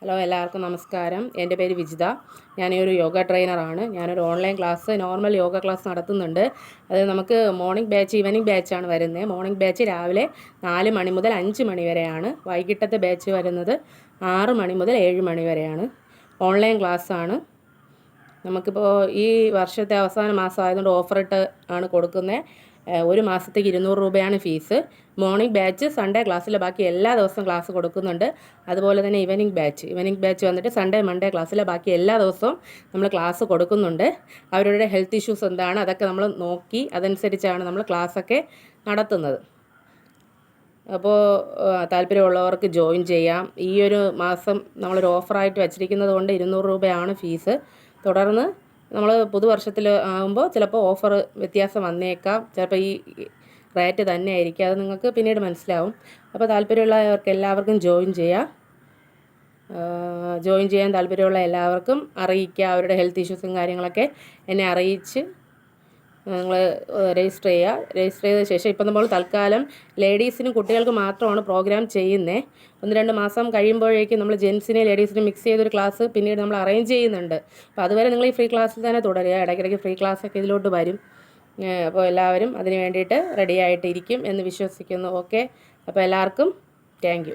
Hello എല്ലാവർക്കും നമസ്കാരം. എന്റെ പേര് വിജിത. ഞാനൊരു യോഗ ട്രെയിനറാണ് ഞാനൊരു online class normal yoga class നടത്തുന്നുണ്ട്. അത് നമുക്ക് മോർണിംഗ് ബാച്ച് ഈവനിങ് ബാച്ചാണ് വരുന്നത്. മോർണിംഗ് ബാച്ച് രാവിലെ നാല് മണി മുതൽ അഞ്ച് മണി വരെയാണ്. വൈകിട്ടത്തെ ബാച്ച് വരുന്നത് ആറ് മണി മുതൽ ഏഴ് മണി വരെയാണ്. ഓൺലൈൻ ക്ലാസ്സാണ് നമുക്കിപ്പോൾ ഈ വർഷത്തെ അവസാന മാസം ആയതുകൊണ്ട് ഓഫർ ഇട്ട് ആണ് കൊടുക്കുന്നത്. ഒരു മാസത്തേക്ക് ഇരുന്നൂറ് രൂപയാണ് ഫീസ്. മോർണിംഗ് ബാച്ച് സൺഡേ ക്ലാസ്സിൽ ബാക്കി എല്ലാ ദിവസവും ക്ലാസ് കൊടുക്കുന്നുണ്ട്. അതുപോലെ തന്നെ ഈവനിങ് ബാച്ച്. ഈവനിങ് ബാച്ച് വന്നിട്ട് സൺഡേ മൺഡേ ക്ലാസ്സിൽ ബാക്കി എല്ലാ ദിവസവും നമ്മൾ ക്ലാസ് കൊടുക്കുന്നുണ്ട്. അവരുടെ ഹെൽത്ത് ഇഷ്യൂസ് എന്താണ് അതൊക്കെ നമ്മൾ നോക്കി അതനുസരിച്ചാണ് നമ്മൾ ക്ലാസ്സൊക്കെ നടത്തുന്നത്. അപ്പോൾ താല്പര്യമുള്ളവർക്ക് ജോയിൻ ചെയ്യാം. ഈ ഒരു മാസം നമ്മളൊരു ഓഫറായിട്ട് വച്ചിരിക്കുന്നത് കൊണ്ട് ഇരുന്നൂറ് രൂപയാണ് ഫീസ്. തുടർന്ന് നമ്മൾ പുതുവർഷത്തിൽ ആകുമ്പോൾ ചിലപ്പോൾ ഓഫർ വ്യത്യാസം വന്നേക്കാം. ചിലപ്പോൾ ഈ റേറ്റ് തന്നെ ആയിരിക്കും അത് നിങ്ങൾക്ക് പിന്നീട് മനസ്സിലാവും. അപ്പോൾ താല്പര്യമുള്ളവർക്ക് എല്ലാവർക്കും ജോയിൻ ചെയ്യാം. ജോയിൻ ചെയ്യാൻ താല്പര്യമുള്ള എല്ലാവർക്കും അറിയിക്കുക അവരുടെ ഹെൽത്ത് ഇഷ്യൂസും കാര്യങ്ങളൊക്കെ എന്നെ അറിയിച്ച് നിങ്ങൾ രജിസ്റ്റർ ചെയ്യുക. രജിസ്റ്റർ ചെയ്ത ശേഷം ഇപ്പം നമ്മൾ തൽക്കാലം ലേഡീസിനും കുട്ടികൾക്ക് മാത്രമാണ് പ്രോഗ്രാം ചെയ്യുന്നത് ഒന്ന് രണ്ട് മാസം കഴിയുമ്പോഴേക്കും നമ്മൾ ജെൻസിനെ ലേഡീസിനെ മിക്സ് ചെയ്തൊരു ക്ലാസ് പിന്നീട് നമ്മൾ അറേഞ്ച് ചെയ്യുന്നുണ്ട്. അപ്പോൾ അതുവരെ നിങ്ങൾ ഈ ഫ്രീ ക്ലാസ്സിൽ തന്നെ തുടരുക. ഇടയ്ക്കിടയ്ക്ക് ഫ്രീ ക്ലാസ്സൊക്കെ ഇതിലോട്ട് വരും. അപ്പോൾ എല്ലാവരും അതിന് വേണ്ടിയിട്ട് റെഡി ആയിട്ടിരിക്കും എന്ന് വിശ്വസിക്കുന്നു. ഓക്കെ? അപ്പോൾ എല്ലാവർക്കും താങ്ക്